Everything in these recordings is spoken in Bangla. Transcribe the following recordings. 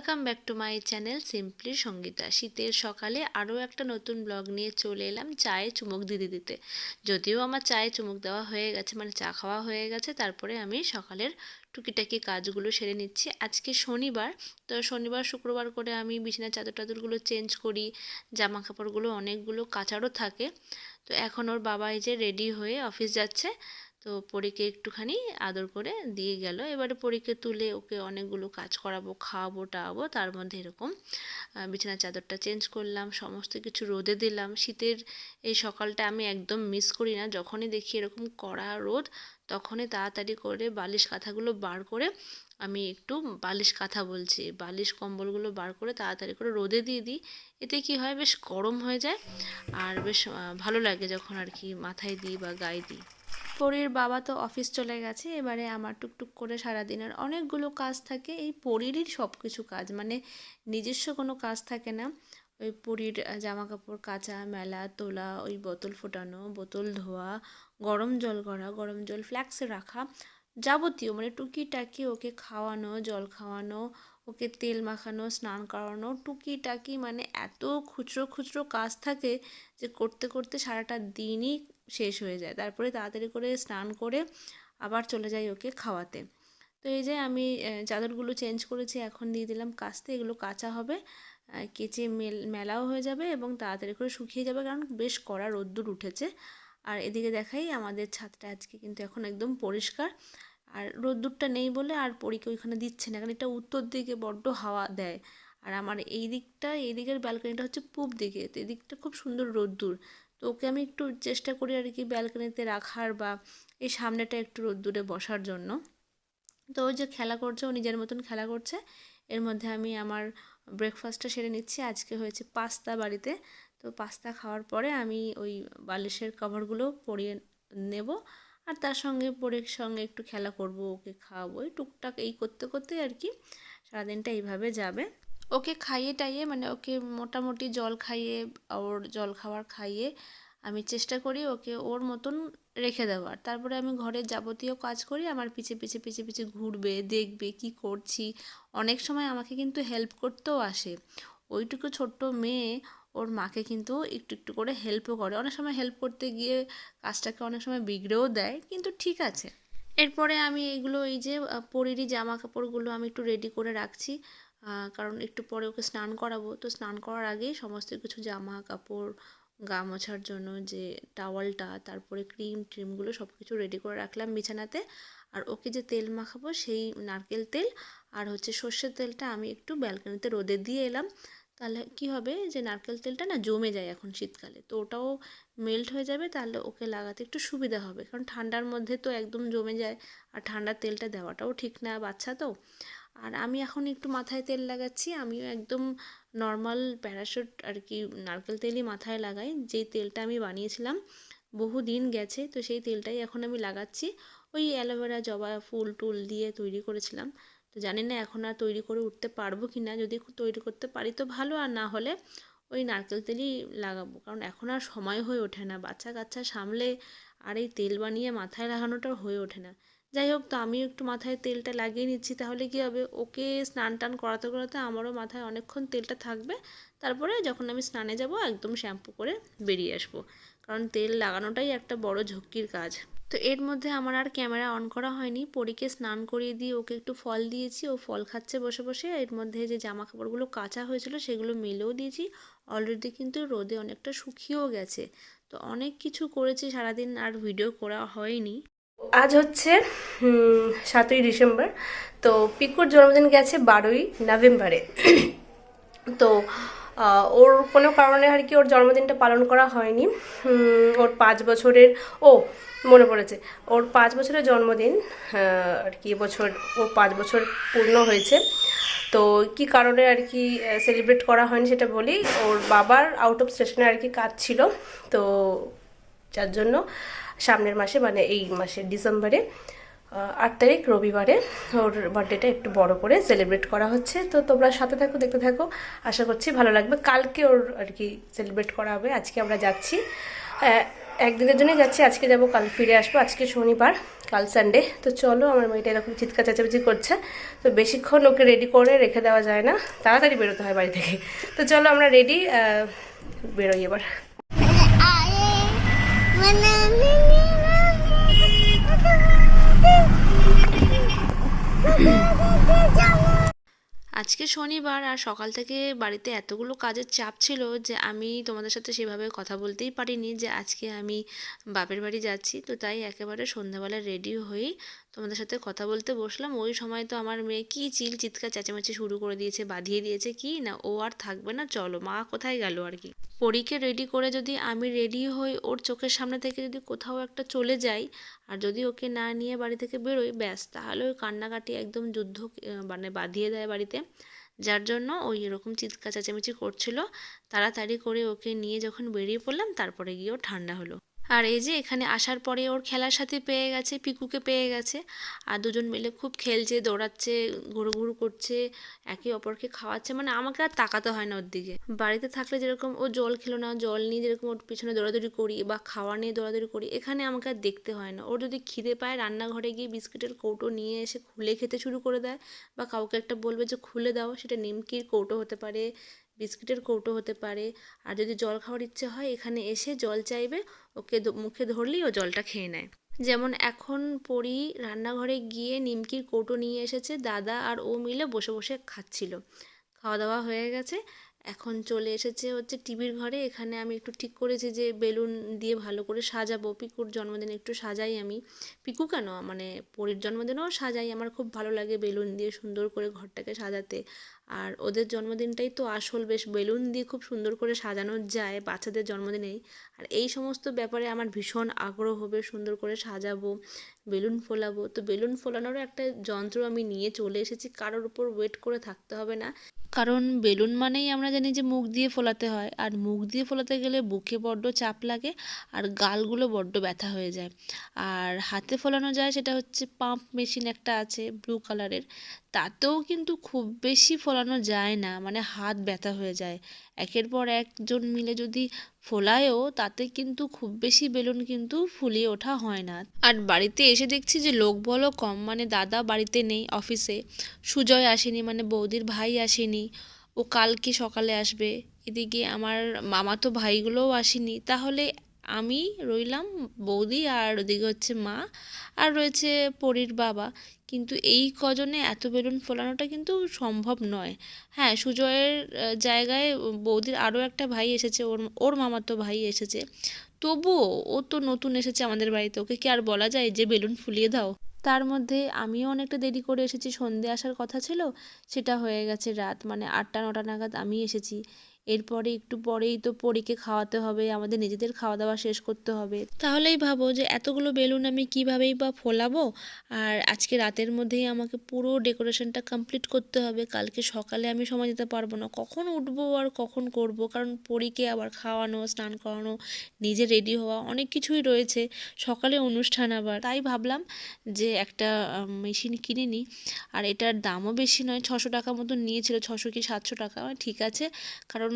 Welcome back to my channel simply Sangeeta শীতের সকালে আরও একটা নতুন ব্লগ নিয়ে চলে এলাম চায়ে চুমুক দিতে দিতে। যদিও আমার চায়ে চুমুক দেওয়া হয়ে গেছে মানে চা খাওয়া হয়ে গেছে, তারপরে আমি সকালের টুকিটাকি কাজগুলো সেরে নিচ্ছি। আজকে শনিবার, তো শনিবার, শুক্রবার করে আমি বিছানার চাদর টাদরগুলো চেঞ্জ করি জামা কাপড়গুলো অনেকগুলো কাচারও থাকে। তো এখন ওর বাবা এই যে রেডি হয়ে অফিস যাচ্ছে। তো পরীকে একটুখানি আদর করে দিয়ে গেল। এবারে পরীকে তুলে ওকে অনেকগুলো কাজ করাবো, খাওয়াবো, টাওয়াবো, তার মধ্যে এরকম বিছানার চাদরটা চেঞ্জ করলাম, সমস্ত কিছু রোদে দিলাম। শীতের এই সকালটা আমি একদম মিস করি না। যখনই দেখি এরকম কড়া রোদ, তখনই তাড়াতাড়ি করে বালিশ কাঁথাগুলো বার করে আমি একটু বালিশ কাঁথা বলছি, বালিশ কম্বলগুলো বার করে তাড়াতাড়ি করে রোদে দিয়ে দিই। এতে কি হয়, বেশ গরম হয়ে যায় আর বেশ ভালো লাগে যখন আর কি মাথায় দিই বা গায়ে দিই। পরীর বাবা তো অফিস চলে গেছে, এবারে আমার টুকটুক করে সারাদিনের অনেকগুলো কাজ থাকে, এই পরীরই সব কিছু কাজ মানে নিজস্ব কোনো কাজ থাকে না। ওই পরীর জামা কাপড় কাচা, মেলা, তোলা, ওই বোতল ফোটানো, বোতল ধোয়া, গরম জল করা, গরম জল ফ্ল্যাক্সে রাখা, যাবতীয় মানে টুকিটাকি ওকে খাওয়ানো, জল খাওয়ানো, ওকে তেল মাখানো, স্নান করানো, টুকিটাকি মানে এত খুচরো খুচরো কাজ থাকে যে করতে করতে সারাটা দিনই শেষ হয়ে যায়। তারপরে তাড়াতাড়ি করে স্নান করে আবার চলে যাই ওকে খাওয়াতে। তো এই যে আমি চাদরগুলো চেঞ্জ করেছি, এখন দিয়ে দিলাম কাচতে এগুলো কাঁচা হবে কেচে মেল, মেলাও হয়ে যাবে এবং তাড়াতাড়ি করে শুকিয়ে যাবে কারণ বেশ কড়া রোদ্দুর উঠেছে। আর এদিকে দেখাই আমাদের ছাদটা আজকে কিন্তু এখন একদম পরিষ্কার। আর রোদ্দুরটা নেই বলে আর পরীকে ওইখানে দিচ্ছে না, কারণ এটা উত্তর দিকে বড্ড হাওয়া দেয়। আর আমার এই দিকটা, এই দিকের ব্যালকনিটা হচ্ছে পূব দিকে, তো এদিকটা খুব সুন্দর রোদ্দুর। তো ওকে আমি একটু চেষ্টা করি আর কি ব্যালকনিতে রাখার বা এই সামনেটা একটু রোদ্দুরে বসার জন্য। তো ওই যে খেলা করছে, ও নিজের মতন খেলা করছে। এর মধ্যে আমি আমার ব্রেকফাস্টটা সেরে নিচ্ছি। আজকে হয়েছে পাস্তা বাড়িতে। তো পাস্তা খাওয়ার পরে আমি ওই বালিশের কভারগুলো পরিয়ে নেব। আর তার সঙ্গে পরের সঙ্গে একটু খেলা করব, ওকে খাওয়াবো। টুকটাক এই করতে করতে আর কি সারাদিনটা এইভাবে যাবে। ওকে খাইয়ে টাইয়ে মানে ওকে মোটামুটি জল খাইয়ে ওর জল খাবার খাইয়ে আমি চেষ্টা করি ওকে ওর মতন রেখে দেওয়ার। তারপরে আমি ঘরের যাবতীয় কাজ করি, আমার পিছে পিছে পিছে পিছে ঘুরবে, দেখবে কি করছি। অনেক সময় আমাকে কিন্তু হেল্প করতেও আসে। ওইটুকু ছোট্ট মেয়ে ওর মাকে কিন্তু একটু একটু করে হেল্পও করে। অনেক সময় হেল্প করতে গিয়ে কাজটাকে অনেক সময় বিগড়েও দেয়, কিন্তু ঠিক আছে। এরপরে আমি এগুলো এই যে পরেরই জামা কাপড়গুলো আমি একটু রেডি করে রাখছি। কারণ একটু পরে ওকে স্নান করাবো। তো স্নান করার আগেই সমস্ত কিছু জামা কাপড়, গা মোছার জন্য যে টাওয়ালটা তারপরে ক্রিম ট্রিমগুলো সব কিছু রেডি করে রাখলাম বিছানাতে। আর ওকে যে তেল মাখাবো সেই নারকেল তেল আর হচ্ছে সর্ষের তেলটা আমি একটু ব্যালকনিতে রোদে দিয়ে এলাম। তাহলে কি হবে যে নারকেল তেলটা না জমে যায় এখন শীতকালে। তো ওটাও মেল্ট হয়ে যাবে, তাহলে ওকে লাগাতে একটু সুবিধা হবে। কারণ ঠান্ডার মধ্যে তো একদম জমে যায়। আর ঠান্ডার তেলটা দেওয়াটাও ঠিক না বাচ্চা তো। আর আমি এখন একটু মাথায় তেল লাগাচ্ছি, আমিও একদম নর্মাল প্যারাশুট আর কি নারকেল তেলই মাথায় লাগাই। যেই তেলটা আমি বানিয়েছিলাম বহু দিন গেছে, তো সেই তেলটাই এখন আমি লাগাচ্ছি। ওই অ্যালোভেরা, জবা ফুল টুল দিয়ে তৈরি করেছিলাম। তো জানি না এখন আর তৈরি করে উঠতে পারব কি না যদি তৈরি করতে পারি তো ভালো, আর না হলে ওই নারকেল তেলই লাগাবো। কারণ এখন আর সময় হয়ে ওঠে না। বাচ্চা কাচ্চা সামলে আর এই তেল বানিয়ে মাথায় লাগানোটাও হয়ে ওঠে না। যাই হোক, তো আমিও একটু মাথায় তেলটা লাগিয়ে নিচ্ছি। তাহলে কী হবে? ওকে স্নান টান করাতে করাতে আমারও মাথায় অনেকক্ষণ তেলটা থাকবে। তারপরে যখন আমি স্নানে যাব, একদম শ্যাম্পু করে বেরিয়ে আসব। কারণ তেল লাগানোটাই একটা বড় ঝক্কির কাজ। তো এর মধ্যে আমার আর ক্যামেরা অন করা হয়নি। পরীকে স্নান করিয়ে দিয়ে ওকে একটু ফল দিয়েছি। ও ফল খাচ্ছে বসে বসে। এর মধ্যে যে জামা কাপড়গুলো কাঁচা হয়েছিল, সেগুলো মেলেও দিয়েছি। অলরেডি কিন্তু রোদে অনেকটা শুকিয়েও গেছে। তো অনেক কিছু করেছি, সারাদিন আর ভিডিও করা হয়নি। আজ হচ্ছে সাতই ডিসেম্বর। তো পিকুর জন্মদিন গেছে বারোই নভেম্বরে। তো ওর কোনো কারণে আর কি ওর জন্মদিনটা পালন করা হয়নি। ওর পাঁচ বছরের, ও, মনে পড়েছে। ওর পাঁচ বছরের জন্মদিন আর কি বছর ওর পাঁচ বছর পূর্ণ হয়েছে। তো কি কারণে আর কি সেলিব্রেট করা হয়নি সেটা বলি। ওর বাবার আউট অফ স্টেশনে আর কি কাজ ছিল। তো যার জন্য সামনের মাসে মানে এই মাসে ডিসেম্বরে আট তারিখ, রবিবারে ওর বার্থডেটা একটু বড় করে সেলিব্রেট করা হচ্ছে। তো তোমরা সাথে থাকো, দেখতে থাকো। আশা করছি ভালো লাগবে। কালকে ওর আর কি সেলিব্রেট করা হবে। আজকে আমরা যাচ্ছি। একদিনের জন্যই যাচ্ছি। আজকে যাব, কাল ফিরে আসব। আজকে শনিবার, কাল সানডে তো চলো, আমার মেয়েটা এরকম চিৎকার চেঁচামেচি করছে। তো বেশিক্ষণ ওকে রেডি করে রেখে দেওয়া যায় না। তাড়াতাড়ি বেরোতে হয় বাড়ি থেকে। তো চলো, আমরা রেডি বেরোই এবার। আজকে শনিবার আর সকাল থেকে বাড়িতে এতগুলো কাজের চাপ ছিল যে আমি তোমাদের সাথে সেভাবে কথা বলতেই পারিনি যে আজকে আমি বাপের বাড়ি যাচ্ছি। তো তাই একেবারে সন্ধ্যাবেলা রেডি হয়েই তোমাদের সাথে কথা বলতে বসলাম। ওই সময় তো আমার মেয়ে কি চিল চিৎকার চেঁচামেচি শুরু করে দিয়েছে, বাঁধিয়ে দিয়েছে কি না, ও আর থাকবে না, চলো, মা কোথায় গেল আর কি? পরীকে রেডি করে যদি আমি রেডি হই, ওর চোখের সামনে থেকে যদি কোথাও একটা চলে যাই, আর যদি ওকে না নিয়ে বাড়ি থেকে বেরোই, ব্যাস, তাহলে ওই কান্নাকাটি একদম যুদ্ধ মানে বাঁধিয়ে দেয় বাড়িতে। যার জন্য ওই এরকম চিৎকার চেঁচামেচি করছিল। তাড়াতাড়ি করে ওকে নিয়ে যখন বেরিয়ে পড়লাম, তারপরে গিয়ে ও ঠান্ডা হলো। আর এই যে এখানে আসার পরে ওর খেলার সাথে পেয়ে গেছে, পিকুকে পেয়ে গেছে। আর দুজন মিলে খুব খেলছে, দৌড়াচ্ছে, ঘুরু ঘুরু করছে, একে অপরকে খাওয়াচ্ছে। মানে আমাকে আর তাকাতে হয় না ওর দিকে। বাড়িতে থাকলে যেরকম ও জল খেলো না, জল নিয়ে যেরকম ওর পিছনে দৌড়াদৌড়ি করি বা খাওয়া নিয়ে দৌড়াদৌড়ি করি, এখানে আমাকে আর দেখতে হয় না। ওর যদি খিদে পায়, রান্নাঘরে গিয়ে বিস্কিটের কৌটো নিয়ে এসে খুলে খেতে শুরু করে দেয় বা কাউকে একটা বলবে যে, খুলে দাও। সেটা নিমকির কৌটো হতে পারে বিস্কিটের কৌটো হতে পারে। আর যদি জল খাওয়ার ইচ্ছে হয়, এখানে এসে জল চাইবে, ওকে মুখে ধরলেই ও জলটা খেয়ে নেয়। যেমন এখন পরি রান্নাঘরে গিয়ে নিমকির কৌটো নিয়ে এসেছে, দাদা আর ও মিলে বসে বসে খাচ্ছিল। খাওয়া দাওয়া হয়ে গেছে। এখন চলে এসেছে হচ্ছে টিভির ঘরে। এখানে আমি একটু ঠিক করেছি যে বেলুন দিয়ে ভালো করে সাজাবো। পিকুর জন্মদিনে একটু সাজাই আমি। পিকু কেন? মানে পরীর জন্মদিনেও সাজাই। আমার খুব ভালো লাগে বেলুন দিয়ে সুন্দর করে ঘরটাকে সাজাতে। আর ওদের জন্মদিনটাই তো আসল। বেশ বেলুন দিয়ে খুব সুন্দর করে সাজানো যায় বাচ্চাদের জন্মদিনেই। আর এই সমস্ত ব্যাপারে আমার ভীষণ আগ্রহ। হবে সুন্দর করে সাজাবো, বেলুন ফোলাবো। তো বেলুন ফোলানোরও একটা যন্ত্র আমি নিয়ে চলে এসেছি। কারোর উপর ওয়েট করে থাকতে হবে না। কারণ বেলুন মানেই আমরা জানি যে মুখ দিয়ে ফোলাতে হয়। আর মুখ দিয়ে ফোলাতে গেলে বুকে বড্ড চাপ লাগে আর গালগুলো বড্ড ব্যথা হয়ে যায়। আর হাতে ফোলানো যায় সেটা হচ্ছে পাম্প মেশিন একটা আছে ব্লু কালারের। তাতেও কিন্তু খুব বেশি ফোলানো যায় না মানে হাত ব্যথা হয়ে যায়। একের পর একজন মিলে যদি ফোলায়ও তাতে কিন্তু খুব বেশি বেলুন কিন্তু ফুলিয়ে ওঠা হয় না। আর বাড়িতে এসে দেখছি যে লোক বলো কম মানে দাদা বাড়িতে নেই অফিসে। সুজয় আসেনি মানে বৌদির ভাই আসেনি। ও কালকে সকালে আসবে। এদিকে আমার মামা তো ভাইগুলোও আসেনি। তাহলে আমি রইলাম বৌদি আর ওদিকে হচ্ছে মা, আর রয়েছে পরীর বাবা। কিন্তু এই কজনে এত বেলুন ফোলানোটা কিন্তু সম্ভব নয়। হ্যাঁ সুজয়ের জায়গায় বৌদির আরও একটা ভাই এসেছে, ওর ওর মামাতো ভাই এসেছে। তবুও ও তো নতুন এসেছে আমাদের বাড়িতে, ওকে কি আর বলা যায় যে বেলুন ফুলিয়ে দাও? তার মধ্যে আমিও অনেকটা দেরি করে এসেছি, সন্ধে আসার কথা ছিল, সেটা হয়ে গেছে রাত মানে আটটা, নটা নাগাদ আমি এসেছি। এরপরে একটু পরেই তো পরীকে খাওয়াতে হবে, আমাদের নিজেদের খাওয়া দাওয়া শেষ করতে হবে। তাহলেই ভাবো যে এতগুলো বেলুন আমি কিভাবেই বা ফোলাবো, আর আজকে রাতের মধ্যেই আমাকে পুরো ডেকোরেশনটা কমপ্লিট করতে হবে, কালকে সকালে আমি সময় দিতে পারব না। কখন উঠবো আর কখন করব? কারণ পরীকে আবার খাওয়ানো, স্নান করানো, নিজে রেডি হওয়া অনেক কিছুই রয়েছে, সকালে অনুষ্ঠান আবার। তাই ভাবলাম যে একটা মেশিন কিনে নিই, আর এটার দামও বেশি নয়, ছশো টাকা মতো নিয়েছিল, ছশো কি সাতশো টাকা? ঠিক আছে, কারণ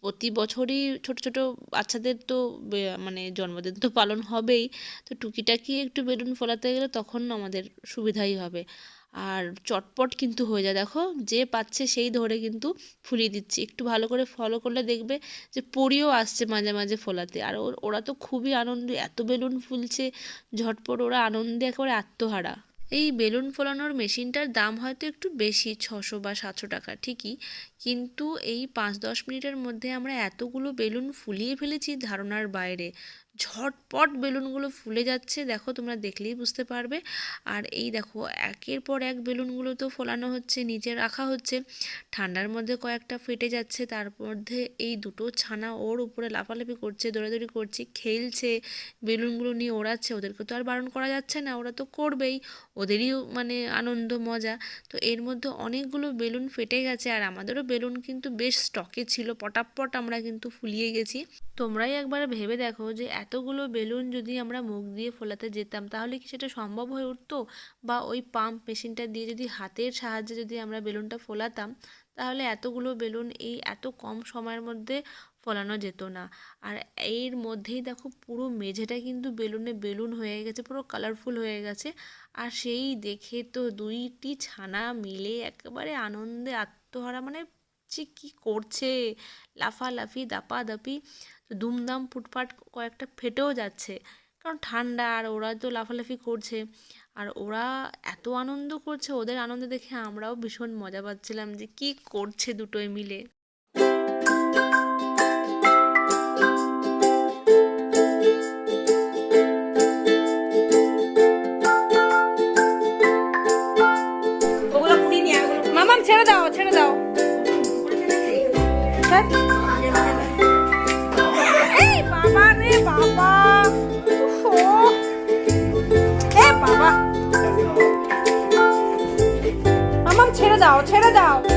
প্রতি বছরই ছোট ছোট বাচ্চাদের তো মানে জন্মদিন তো পালন হবেই। তো টুকিটাকি একটু বেলুন ফোলাতে গেলে তখন আমাদের সুবিধাই হবে। আর চটপট কিন্তু হয়ে যায়। দেখো, যে পাচ্ছে সেই ধরে কিন্তু ফুলিয়ে দিচ্ছে। একটু ভালো করে ফলো করলে দেখবে যে পরিও আসছে মাঝে মাঝে ফোলাতে। আর ওর- তো খুবই আনন্দ, এত বেলুন ফুলছে, ঝটপট ওরা আনন্দে একেবারে আত্মহারা। এই বেলুন ফোলানোর মেশিনটার দাম হয়তো একটু বেশি, ছশো বা সাতশো টাকা, ঠিকই। কিন্তু এই পাঁচ দশ মিনিটের মধ্যে আমরা এতগুলো বেলুন ফুলিয়ে ফেলেছি ধারণার বাইরে। ঝটপট বেলুনগুলো ফুলে যাচ্ছে। দেখো, তোমরা দেখলেই বুঝতে পারবে। আর এই দেখো, একের পর এক বেলুনগুলো তো ফোলানো হচ্ছে, নিচে রাখা হচ্ছে। ঠান্ডার মধ্যে কয়েকটা ফেটে যাচ্ছে, তার মধ্যে এই দুটো ছানা ওর উপরে লাফালাফি করছে, দৌড়াদৌড়ি করছে, খেলছে, বেলুনগুলো নিয়ে ওড়াচ্ছে। ওদেরকে তো আর বারণ করা যাচ্ছে না, ওরা তো করবেই। ওদেরই মানে আনন্দ, মজা। তো এর মধ্যে অনেকগুলো বেলুন ফেটে গেছে, আর আমাদেরও বেলুন কিন্তু বেশ স্টকে ছিল। পটাপট আমরা কিন্তু ফুলিয়ে গেছি। তোমরাই একবার ভেবে দেখো যে এতগুলো বেলুন যদি আমরা মুখ দিয়ে ফোলাতে যেতাম, তাহলে কি সেটা সম্ভব হয়ে উঠতো? বা ওই পাম্প মেশিনটা দিয়ে যদি হাতের সাহায্যে যদি আমরা বেলুনটা ফোলাতাম, তাহলে এতগুলো বেলুন এই এত কম সময়ের মধ্যে ফোলানো যেত না। আর এর মধ্যেই দেখো পুরো মেঝেটা কিন্তু বেলুনে বেলুন হয়ে গেছে, পুরো কালারফুল হয়ে গেছে। আর সেই দেখে তো দুইটি ছানা মিলে একেবারে আনন্দে আত্মহারা মানে যে কী করছে? লাফালাফি, দাপাদাপি। দুমদাম ফুটফাট কয়েকটা ফেটেও যাচ্ছে। কারণ ঠান্ডা আর ওরা তো লাফালাফি করছে। আর ওরা এত আনন্দ করছে ওদের আনন্দ দেখে আমরাও ভীষণ মজা পাচ্ছিলাম যে কী করছে দুটোই মিলে। মামাম ছেড়ে দাও ছেড়ে দাও। ছেড়ে দাও।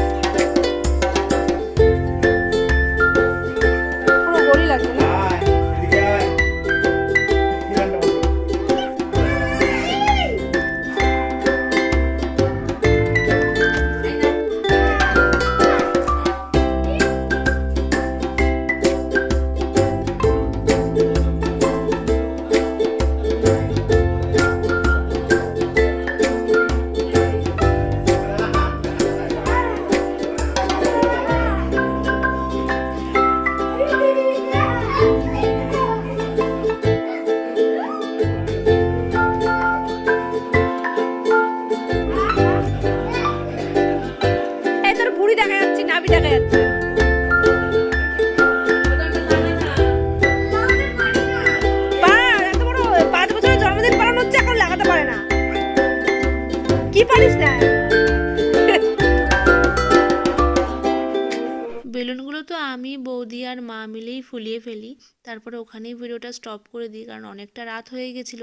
তারপরে ওখানেই ভিডিওটা স্টপ করে দিই, কারণ অনেকটা রাত হয়ে গেছিল।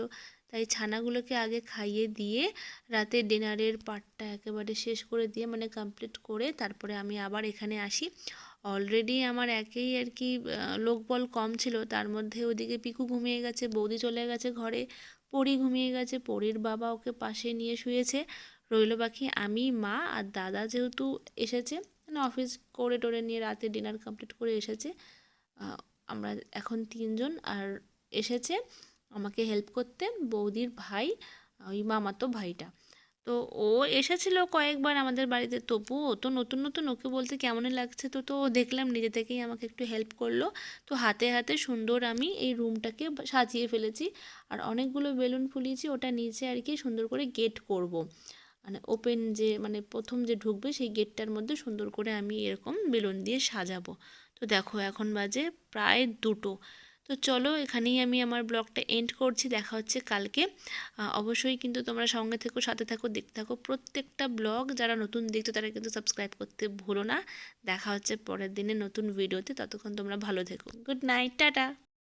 তাই ছানাগুলোকে আগে খাইয়ে দিয়ে রাতে ডিনারের পার্টটা একেবারে শেষ করে দিয়ে মানে কমপ্লিট করে তারপরে আমি আবার এখানে আসি। অলরেডি আমার একেই আর কি লোকবল কম ছিল। তার মধ্যে ওদিকে পিকু ঘুমিয়ে গেছে, বৌদি চলে গেছে ঘরে, পরি ঘুমিয়ে গেছে, পরির বাবা ওকে পাশে নিয়ে শুয়েছে। রইল বাকি আমি, মা আর দাদা যেহেতু এসেছে মানে অফিস করে টোরে নিয়ে রাতে ডিনার কমপ্লিট করে এসেছে। আমরা এখন তিনজন আর এসেছে আমাকে হেল্প করতে বৌদির ভাই, ওই মামাতো ভাইটা। তো ও এসেছিল কয়েকবার আমাদের বাড়িতে তবু ও তো নতুন নতুন, ওকে বলতে কেমন লাগছে তো তো দেখলাম নিজে থেকেই আমাকে একটু হেল্প করল। তো হাতে হাতে সুন্দর আমি এই রুমটাকে সাজিয়ে ফেলেছি আর অনেকগুলো বেলুন ফুলিয়েছি, ওটা নিচে আর কি সুন্দর করে গেট করব। মানে ওপেন যে মানে প্রথম যে ঢুকবে সেই গেটটার মধ্যে সুন্দর করে আমি এরকম বেলুন দিয়ে সাজাবো। তো দেখো এখন বাজে প্রায় দুটো। তো চলো এখানেই আমি আমার ব্লগটা এন্ড করছি, দেখা হচ্ছে কালকে। অবশ্যই কিন্তু তোমরা সঙ্গে থেকো, সাথে থাকো, দেখতে থাকো। প্রত্যেকটা ব্লগ যারা নতুন দেখছ, তারা কিন্তু সাবস্ক্রাইব করতে ভুলো না। দেখা হচ্ছে পরের দিনে নতুন ভিডিওতে ততক্ষণ তোমরা ভালো থেকো। Good night tata!